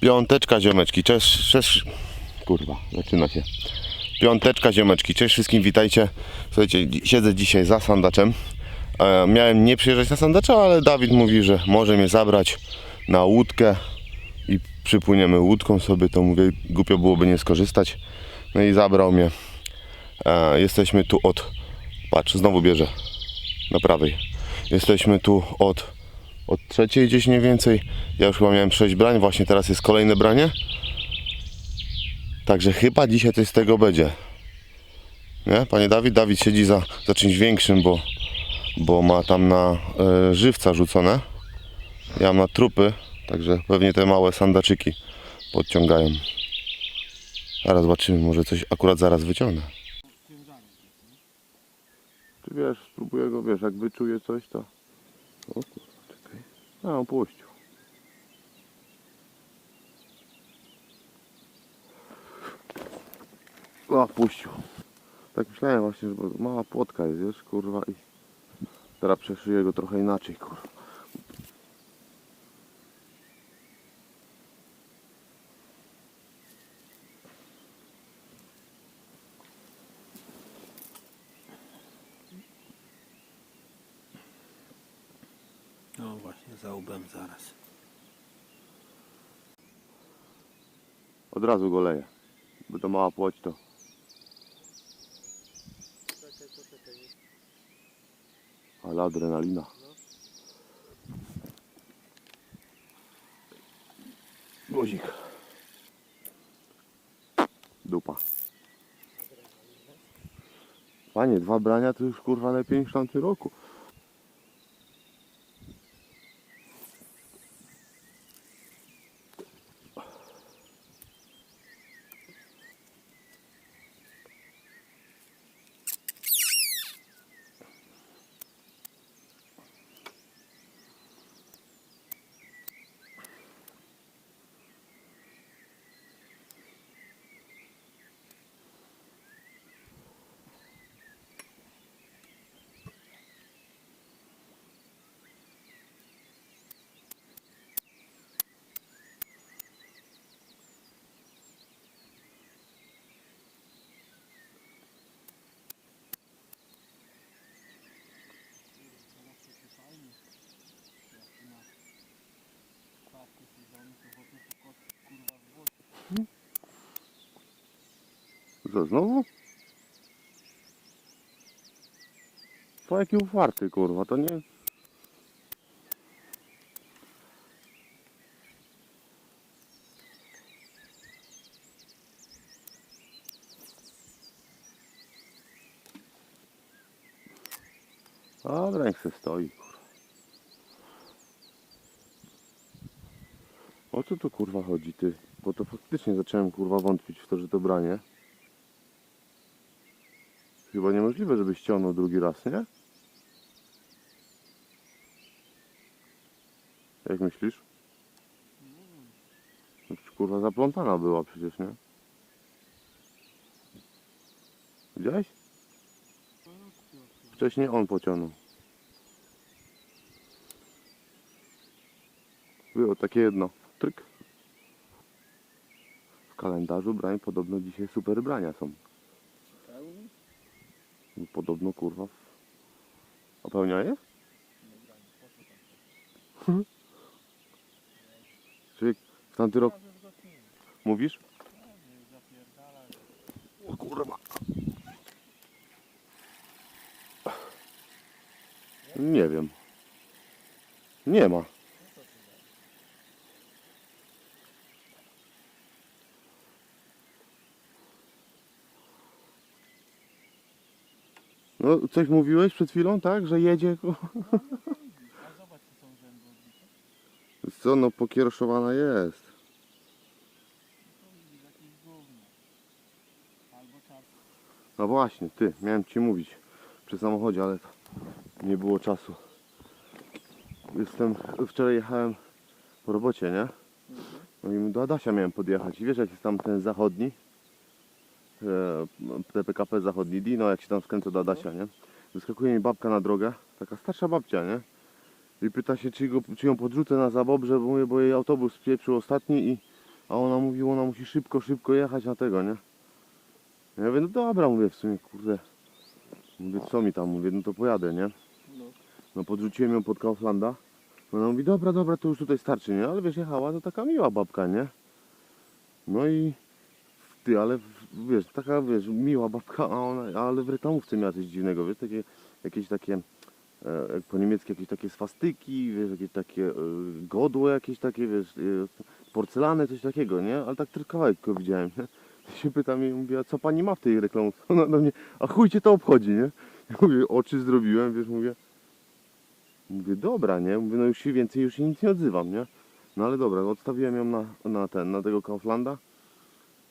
Piąteczka ziomeczki, cześć, cześć, kurwa, zaczyna się. Piąteczka ziomeczki, cześć wszystkim, witajcie. Słuchajcie, siedzę dzisiaj za sandaczem. E, miałem nie przyjeżdżać na sandacza, ale Dawid mówi, że może mnie zabrać na łódkę i przypłyniemy łódką sobie, to mówię, głupio byłoby nie skorzystać. No i zabrał mnie. E, jesteśmy tu od, patrz, znowu bierze, na prawej. Jesteśmy tu od od trzeciej gdzieś mniej więcej. Ja już chyba miałem 6 brań, właśnie teraz jest kolejne branie. Także chyba dzisiaj coś z tego będzie. Nie, panie Dawid? Dawid siedzi za, za czymś większym, bo, bo ma tam na e, żywca rzucone. Ja mam na trupy, także pewnie te małe sandaczyki podciągają. Zaraz zobaczymy, może coś akurat zaraz wyciągnę. Ty wiesz, spróbuję go, wiesz, jak wyczuję coś, to... O on puścił. O, puścił. Tak myślałem właśnie, że mała płotka jest, wiesz, kurwa i teraz przeszyję go trochę inaczej, kurwa. No właśnie, za łbem zaraz. Od razu go leję. Bo to mała płoć to. Ale adrenalina. Guzik. Dupa. Panie, dwa brania to już kurwa lepiej niż w tamtym roku. Co, znowu? Po jaki ufarty, kurwa, to nie... Dobra, niech se stoi, kurwa. O co tu kurwa chodzi, ty? Bo to faktycznie zacząłem kurwa wątpić w to, że to branie. Chyba niemożliwe, żeby ściągnął drugi raz, nie? Jak myślisz? No kurwa zaplątana była przecież, nie? Widziałeś? Wcześniej on pociągnął. Było takie jedno. Tryk. W kalendarzu brań podobno dzisiaj super brania są. No, Podobno kurwa. A pełnia jest? Czyli w tamty rok. Mówisz? O kurwa. Nie wiem. Nie ma. No, coś mówiłeś przed chwilą, tak? Że jedzie. ku- Wiesz Co, no pokiereszowana jest. No właśnie, ty, miałem ci mówić przy samochodzie, ale nie było czasu. Jestem, wczoraj jechałem po robocie, nie? No i do Adasia miałem podjechać. I wiesz jak jest tam ten zachodni? E, TPKP zachodni Dino, jak się tam skręca do Adasia, nie? Wyskakuje mi babka na drogę, taka starsza babcia, nie? I pyta się, czy, go, czy ją podrzucę na zabobrze, bo, mówię, bo jej autobus spieprzył ostatni i, A ona mówi, ona musi szybko, szybko jechać na tego, nie? Ja mówię, no dobra, mówię w sumie, kurde. Mówię, co mi tam, mówię, no to pojadę, nie? No podrzuciłem ją pod Kauflanda. Ona mówi, dobra, dobra, to już tutaj starczy, nie? Ale wiesz, jechała to taka miła babka, nie? No i ty, ale wiesz, taka wiesz, miła babka, a ona, ale w reklamówce miała coś dziwnego, wiesz, takie, jakieś takie, e, po niemiecku jakieś takie swastyki, wiesz, jakieś takie e, godło jakieś takie, wiesz, e, porcelany, coś takiego, nie? Ale tak tylko kawałek tylko widziałem, nie? Się pytam jej, mówię, a co pani ma w tej reklamówce? Ona do mnie, a chuj cię to obchodzi, nie? Ja mówię, oczy zrobiłem, wiesz, mówię, mówię, dobra, nie? Mówię, no już się więcej, już się nic nie odzywam, nie? No ale dobra, odstawiłem ją na, na ten, na tego Kauflanda.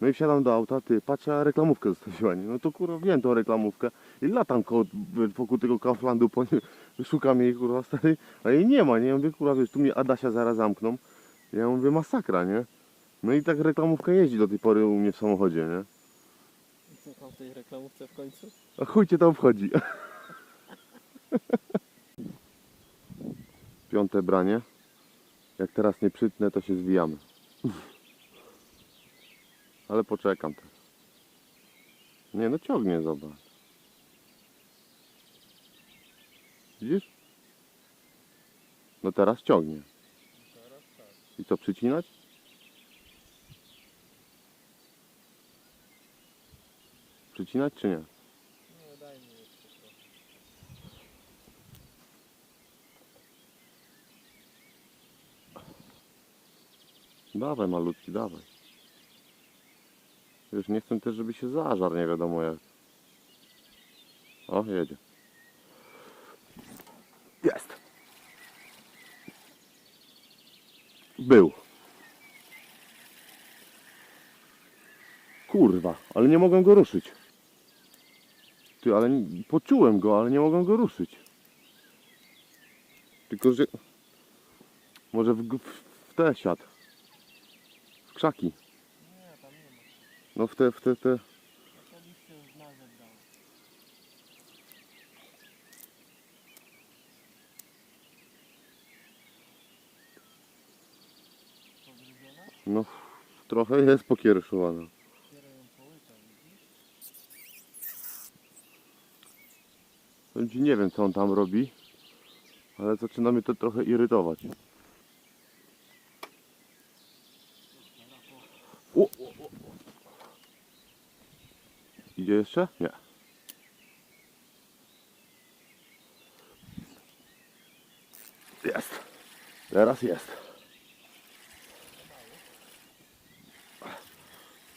No i wsiadam do auta, ty, patrzę, a reklamówkę zostawiła, nie? No to kurwa, wiem tą reklamówkę i latam koło, wokół tego Kauflandu, po nie, szukam jej, kurwa, stary, a jej nie ma, nie? Ja mówię, kurwa, wiesz, tu mnie Adasia zaraz zamkną. Ja mówię, masakra, nie? No i tak reklamówka jeździ do tej pory u mnie w samochodzie, nie? I co tam w tej reklamówce w końcu? A chuj cię to obchodzi. Piąte branie. Jak teraz nie przytnę, to się zwijamy. Ale poczekam też. Nie no ciągnie, zobacz. Widzisz? No teraz ciągnie. I co, przycinać? Przycinać czy nie? Trochę. Dawaj malutki, dawaj. Już nie chcę też, żeby się zażar, nie wiadomo jak. O, jedzie. Jest. Był. Kurwa, ale nie mogłem go ruszyć. Ty, ale poczułem go, ale nie mogłem go ruszyć. Tylko, że... Może w, w, w te siadł. W krzaki. Nie, tam nie ma. No w te, w te, te. No trochę jest pokiereszowana. Nie wiem co on tam robi, ale zaczyna mnie to trochę irytować. O, o, o, o. Idzie jeszcze? Nie. Jest. Teraz jest.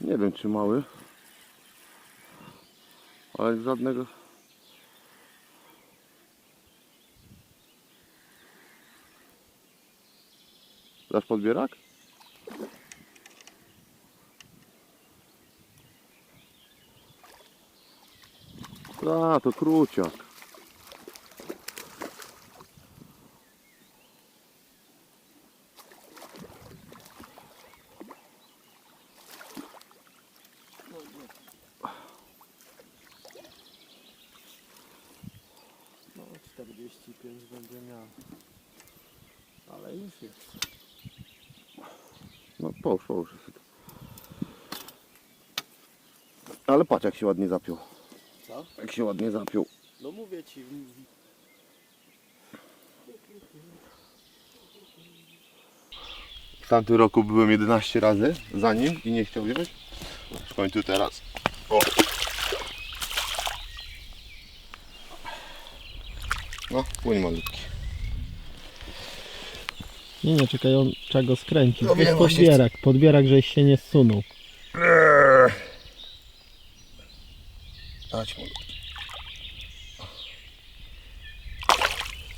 Nie wiem czy mały. Ale żadnego. Dasz podbierak? A, to kruciak. No nie. No 45 będzie miał. Ale już jest. No poszło już. Ale patrz jak się ładnie zapiął. Jak się ładnie zapiął. No mówię ci. w- tamtym roku byłem 11 razy za nim i nie chciał wziąć. W końcu teraz. O. No, płyń malutki. Nie, nie, czekaj, on trzeba go skręcić. No to jest wiem, właśnie podbierak, podbierak, żeś się nie zsunął. Dać malutki.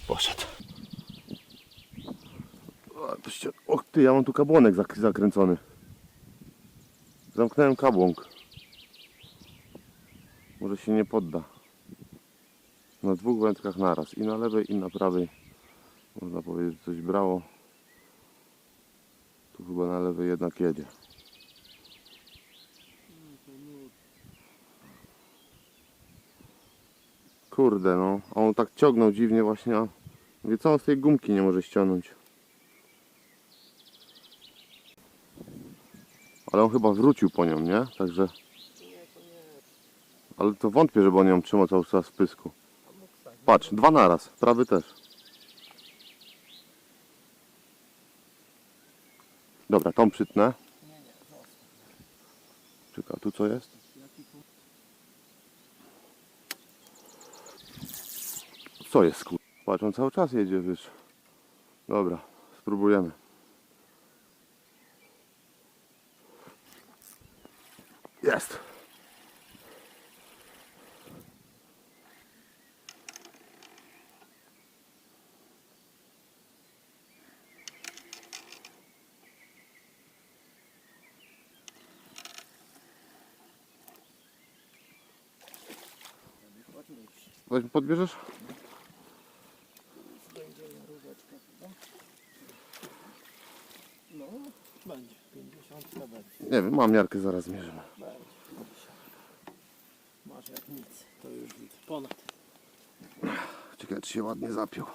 Poszedł. O, ty, ja mam tu kabłonek zak- zakręcony. Zamknąłem kabłąk. Może się nie podda. Na dwóch wędkach naraz. I na lewej, i na prawej. Można powiedzieć, coś brało. Tu chyba na lewej jednak jedzie. Kurde no, a on tak ciągnął dziwnie właśnie, a mówię, co on z tej gumki nie może ściągnąć. Ale on chyba wrócił po nią, nie? Także... Ale to wątpię, żeby on ją trzymał cały czas w pysku. Patrz, dwa naraz, prawy też. Dobra, tą przytnę. Czeka, tu co jest? Co jest kur... Patrz, on cały czas jedzie, wiesz. Dobra, spróbujemy. Jest. Weź podbierzesz? No, będzie. 50 będzie. Nie wiem, mam miarkę, zaraz zmierzymy. Masz jak nic. To już widzę. Ponad. Czekaj, czy się ładnie zapiął.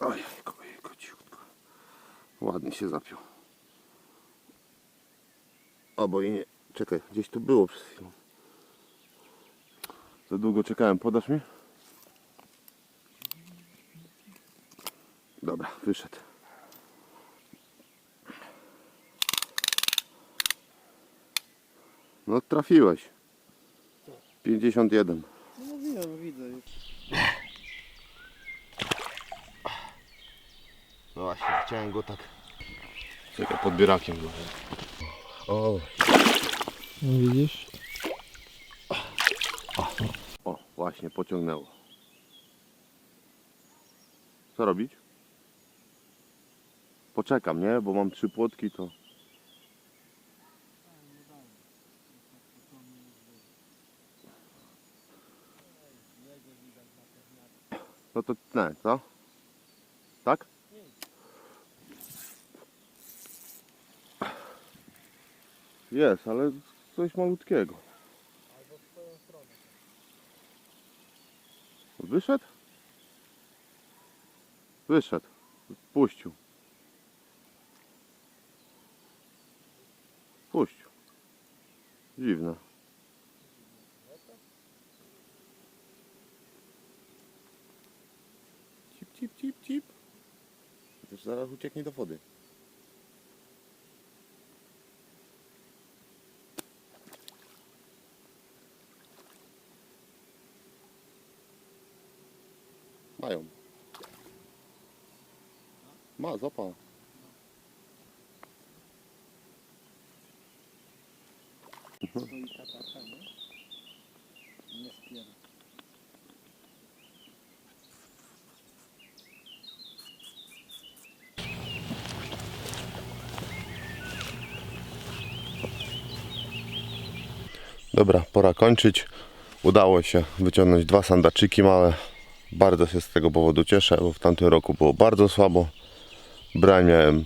Oj, ojej, cichutko. Ładnie się zapiął. Albo i nie. Czekaj, gdzieś tu było przed chwilą. Za długo czekałem, podasz mi? Dobra, wyszedł. No trafiłeś. 51. No mówiłem, widzę już. No właśnie, chciałem go tak. Czekaj, podbierakiem go. O, No widzisz? o, właśnie, pociągnęło. Co robić? Poczekam, nie? Bo mam trzy płotki, to... No to tnę, co? Tak? Jest, ale coś malutkiego. Wyszedł? Wyszedł. Puścił. Puścił. Dziwne. Cip, cip, cip, cip. Też zaraz ucieknie do wody. Mają. Ma, To i taka, nie? Nie spiera. Dobra, pora kończyć. Udało się wyciągnąć dwa sandaczyki małe. Bardzo się z tego powodu cieszę, bo w tamtym roku było bardzo słabo. Brań miałem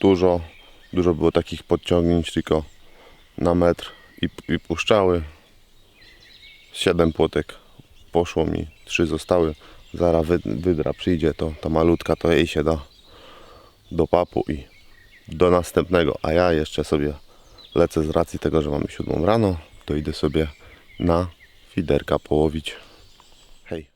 dużo. Dużo było takich podciągnięć tylko na metr i, i puszczały. Siedem płotek poszło mi, trzy zostały. Zaraz wy, wydra przyjdzie, to ta malutka to jej się da do papu i do następnego. A ja jeszcze sobie lecę z racji tego, że mamy siódmą rano, to idę sobie na fiderka połowić. Hej.